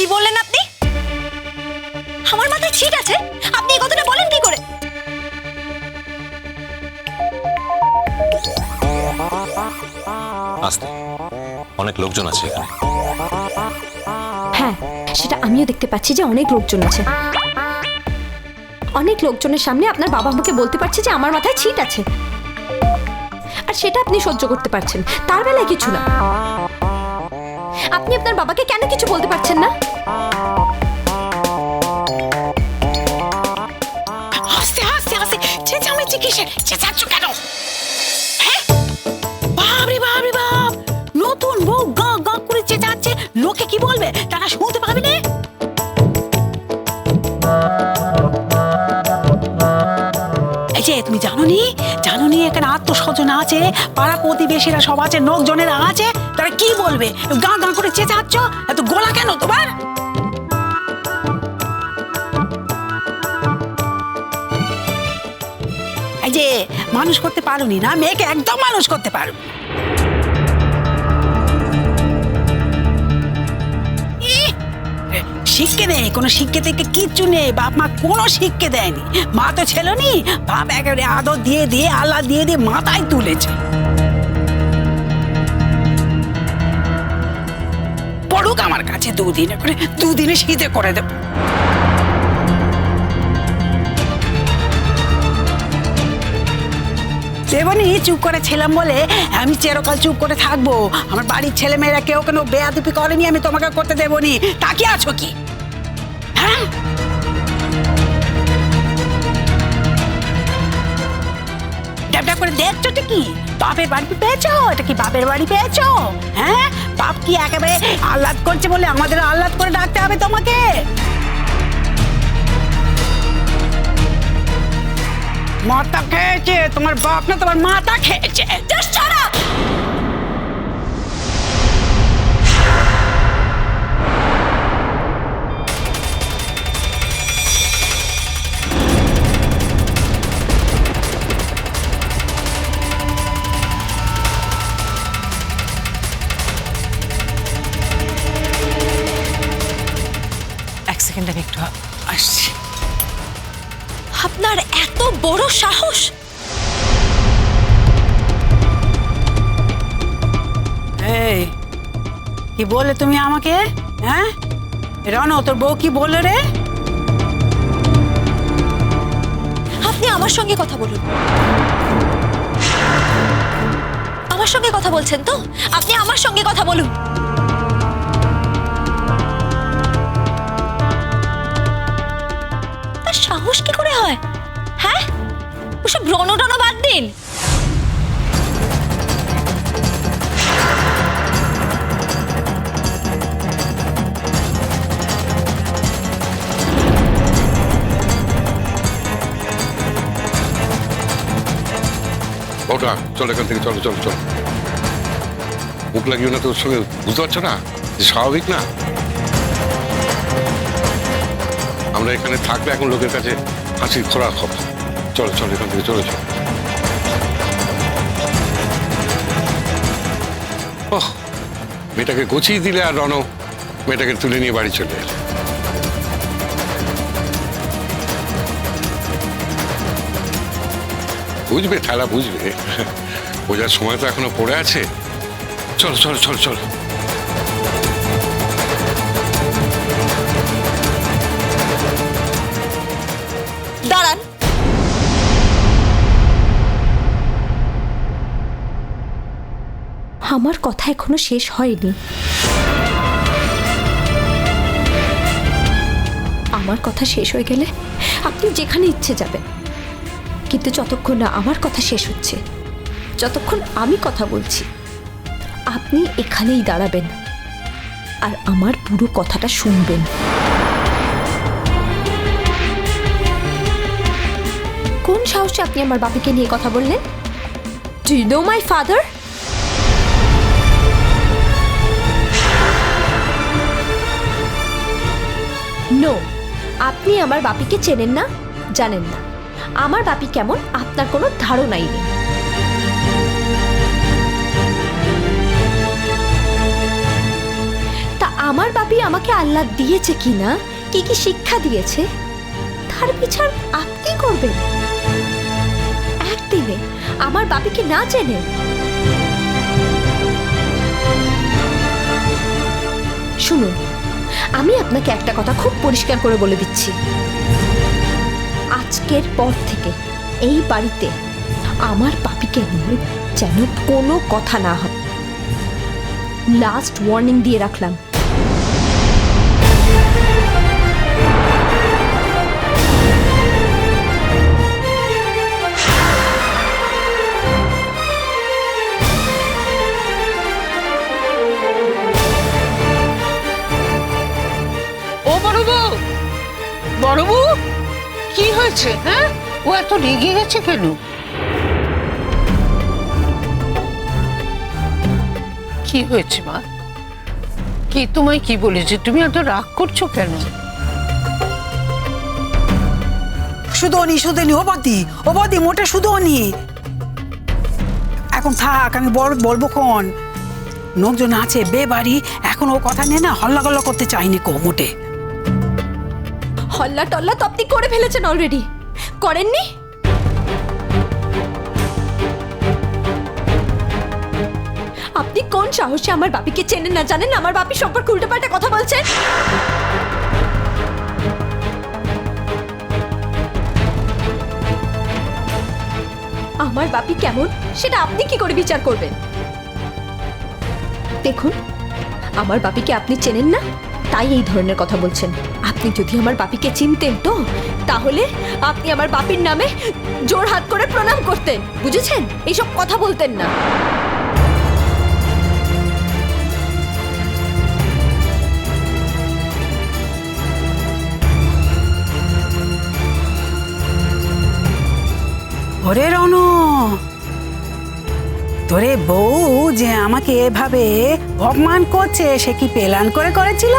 কি বললেন আপনি? আমার মাথায় ছিট আছে। আপনি এই কথাটা বলেন কি করে? আসতে। অনেক লোকজন আছে এখানে। হ্যাঁ সেটা আমিও দেখতে পাচ্ছি যে অনেক লোকজন আছে। অনেক লোকজনের সামনে আপনার বাবা আমাকে বলতে পারছে যে আমার মাথায় ছিট আছে। আর সেটা আপনি সহ্য করতে পারছেন। তার বেলায় কিছু না। আপনি আপনার বাবাকে কেন কিছু বলতে পারছেন না? হ্যাঁ? লোকে কি বলবে? তারা শুনতে তুমি জানো নি? জানো এখানে আত্মস্বজন আছে? পাড়া প্রতিবেশীরা সব আছে, লোকজনেরা আছে? তারা কি বলবে? গা গা করে চেঁচাচ্ছ এত গোলা কেন তোমার? যে, মানুষ করতে পারোনি না, মেয়েকে একদম মানুষ করতে পারো শিক্ষে নেই, কোনো শিক্ষে থেকে কিচ্ছু নেই, বাপ মা কোনো শিক্ষে দেয়নি। মা তো ছিল নি বাপ একেবারে আদর দিয়ে দিয়ে, আল্লাহ দিয়ে দিয়ে মাথায় তুলেছে। পড়ুক আমার কাছে দুদিনে করে, দুদিনে শীতে করে দেব। দেবনি, চুপ করে ছিলাম বলে আমি চেরকাল চুপ করে থাকব। আমার বাড়ির ছেলে মেয়েরা কেউ কেন বেয়াদুপি করেনি, আমি তোমাকে করতে দেবনি। তাকে আছো কি? হ্যাঁ? করে দেখছ এটা কি বাপের বাড়ি পেয়েছ? এটা কি বাপের বাড়ি পেয়েছ? হ্যাঁ? বাপ কি একেবারে আহ্লাদ করছে বলে আমাদের আহ্লাদ করে ডাকতে হবে তোমাকে? মাথা খেয়েছে, তোমার বাপ না তোমার মাথা খেয়েছে। সেকেন্ড আমি একটু আসছি। আপনার এত বড় সাহস! এই কি বললে তুমি আমাকে? হ্যাঁ? রন তোর বউ কি বলে রে? আপনি আমার সঙ্গে কথা বলুন। আমার সঙ্গে কথা বলছেন তো? আপনি আমার সঙ্গে কথা বলুন। সাহস কি করে হয়? হ্যাঁ? ওসব বাদ দিন। ওটা চলো এখান থেকে, চলো চলো চলো। মুখ লাগিও না তোর সঙ্গে, বুঝতে পারছ না? স্বাভাবিক না? আমরা এখানে থাকলে এখন লোকের কাছে হাসির খোরাক হবে। চলো চলো, এখান থেকে চলে চলো ওহ, মেয়েটাকে গছিয়ে দিলে আর রণ মেয়েটাকে তুলে নিয়ে বাড়ি চলে এলো। বুঝবে ঠেলা বুঝবে। বোঝার সময় তো এখনও পড়ে আছে। চলো চলো চলো চলো। আমার কথা এখনও শেষ হয়নি। আমার কথা শেষ হয়ে গেলে আপনি যেখানে ইচ্ছে যাবেন। কিন্তু যতক্ষণ না আমার কথা শেষ হচ্ছে, যতক্ষণ আমি কথা বলছি, আপনি এখানেই দাঁড়াবেন আর আমার পুরো কথাটা শুনবেন। কোন সাহসে আপনি আমার বাপিকে নিয়ে কথা বললেন? ডু নো মাই ফাদার আপনি আমার বাপিকে চেনেন না? জানেন না। আমার বাপি কেমন আপনার কোনো ধারণাই নেই। তা আমার বাপি আমাকে আল্লাহ দিয়েছে কিনা কি কি শিক্ষা দিয়েছে? তার বিচার আপনি করবেন। একদিনে আমার বাপিকে না চেনে। শুনুন আমি আপনাকে একটা কথা খুব পরিষ্কার করে বলে দিচ্ছি। আজকের পর থেকে এই বাড়িতে আমার পাপিকে নিয়ে যেন কোনো কথা না হয়। লাস্ট ওয়ার্নিং দিয়ে রাখলাম। হয়েছে হ্যাঁ? ও এত রেগে গেছে কেন? কি হয়েছে, মা? কি তোমায় কি বলেছে? তুমি এত রাগ করছ কেন? শুধুনি শুধুনি ও বদি ও বদি, মোটে শুধুনি এখন থাক, আমি বলব কোন? লোকজন আছে, বে বাড়ি, এখন ও কথা নিয়ে না হল্লা গল্লা করতে চাইনি কো, মোটে। হল্লা টল্লা তো আপনি করে ফেলেছেন অলরেডি করেননি? আপনি কোন সাহসে আমার বাপিকে চেনেন না জানেন? আমার বাপি সম্পর্কে উল্টোপাল্টা কথা বলছেন? আমার বাপি কেমন? সেটা আপনি কি করে বিচার করবেন? দেখুন, আমার বাপিকে আপনি চেনেন না? তাই এই ধরনের কথা বলছেন। আপনি যদি আমার বাপিকে চিনতেন তো, তাহলে আপনি আমার বাপির নামে জোর হাত করে প্রণাম করতেন, বুঝেছেন? এইসব কথা বলতেন না। ওরে রনু, তোরে বউ যে আমাকে এভাবে অপমান করছে, সে কি পেলান করে করেছিল?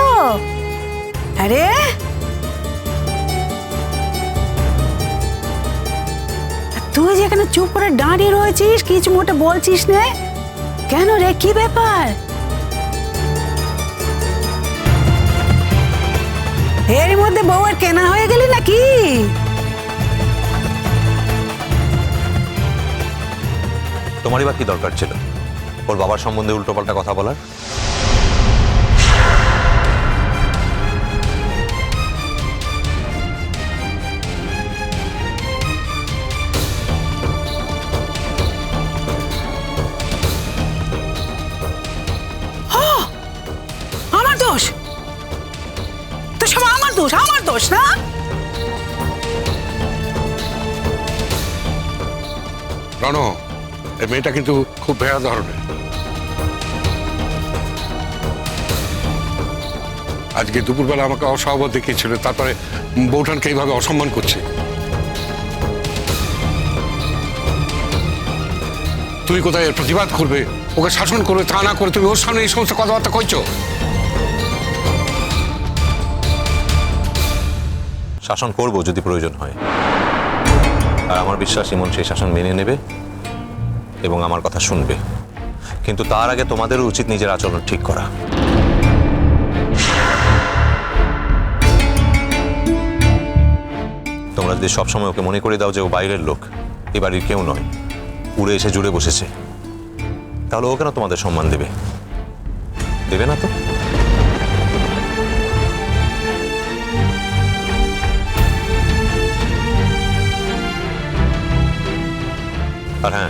আরে? তুই যেখানে চুপ করে দাঁড়িয়ে রয়েছিস, কিছু মোটে বলছিস নে? কেন রে, কি ব্যাপার? এরই মধ্যে বউয়ের কেনা হয়ে গেলি নাকি? তোমারই বা কি দরকার ছিল? ওর বাবার সম্বন্ধে উল্টোপাল্টা কথা বলার? আমার দোষ, না? রনো, এই মেয়েটা কিন্তু খুব ভেড়া ধরনের। আজকে দুপুরবেলা আমাকে অসহবত দেখিয়েছিল তারপরে বৌঠানকে এইভাবে অসম্মান করছে। তুমি কোথায় প্রতিবাদ করবে? ওকে শাসন করবে, তা না করে তুমি ওর সামনে এই সমস্ত কথাবার্তা কইছো? শাসন করব যদি প্রয়োজন হয়। আর আমার বিশ্বাস ইমন সেই শাসন মেনে নেবে এবং আমার কথা শুনবে। কিন্তু তার আগে তোমাদেরও উচিত নিজের আচরণ ঠিক করা। তোমরা যদি সবসময় ওকে মনে করে দাও যে ও বাইরের লোক, এ বাড়ির কেউ নয়, উড়ে এসে জুড়ে বসেছে। তাহলে ও কেন তোমাদের সম্মান দেবে? দেবে না তো? আর হ্যাঁ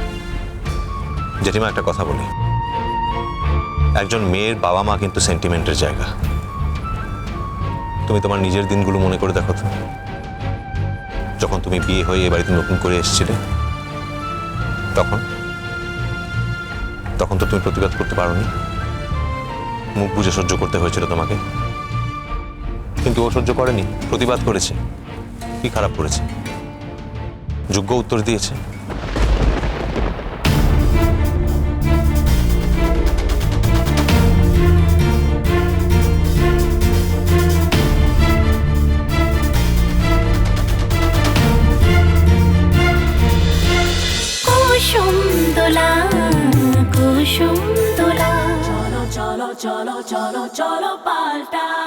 জেঠিমা একটা কথা বলি। একজন মেয়ের বাবা মা কিন্তু সেন্টিমেন্টের জায়গা। তুমি তোমার নিজের দিনগুলো মনে করে দেখো তো। যখন তুমি বিয়ে হয়ে এ বাড়িতে নতুন করে এসেছিলে, তখন? তখন তো তুমি প্রতিবাদ করতে পারোনি। মুখ বুঝে সহ্য করতে হয়েছিল তোমাকে। কিন্তু ও সহ্য করেনি, প্রতিবাদ করেছে। কি খারাপ করেছে? যোগ্য উত্তর দিয়েছে। চলো চলো cholo, palta.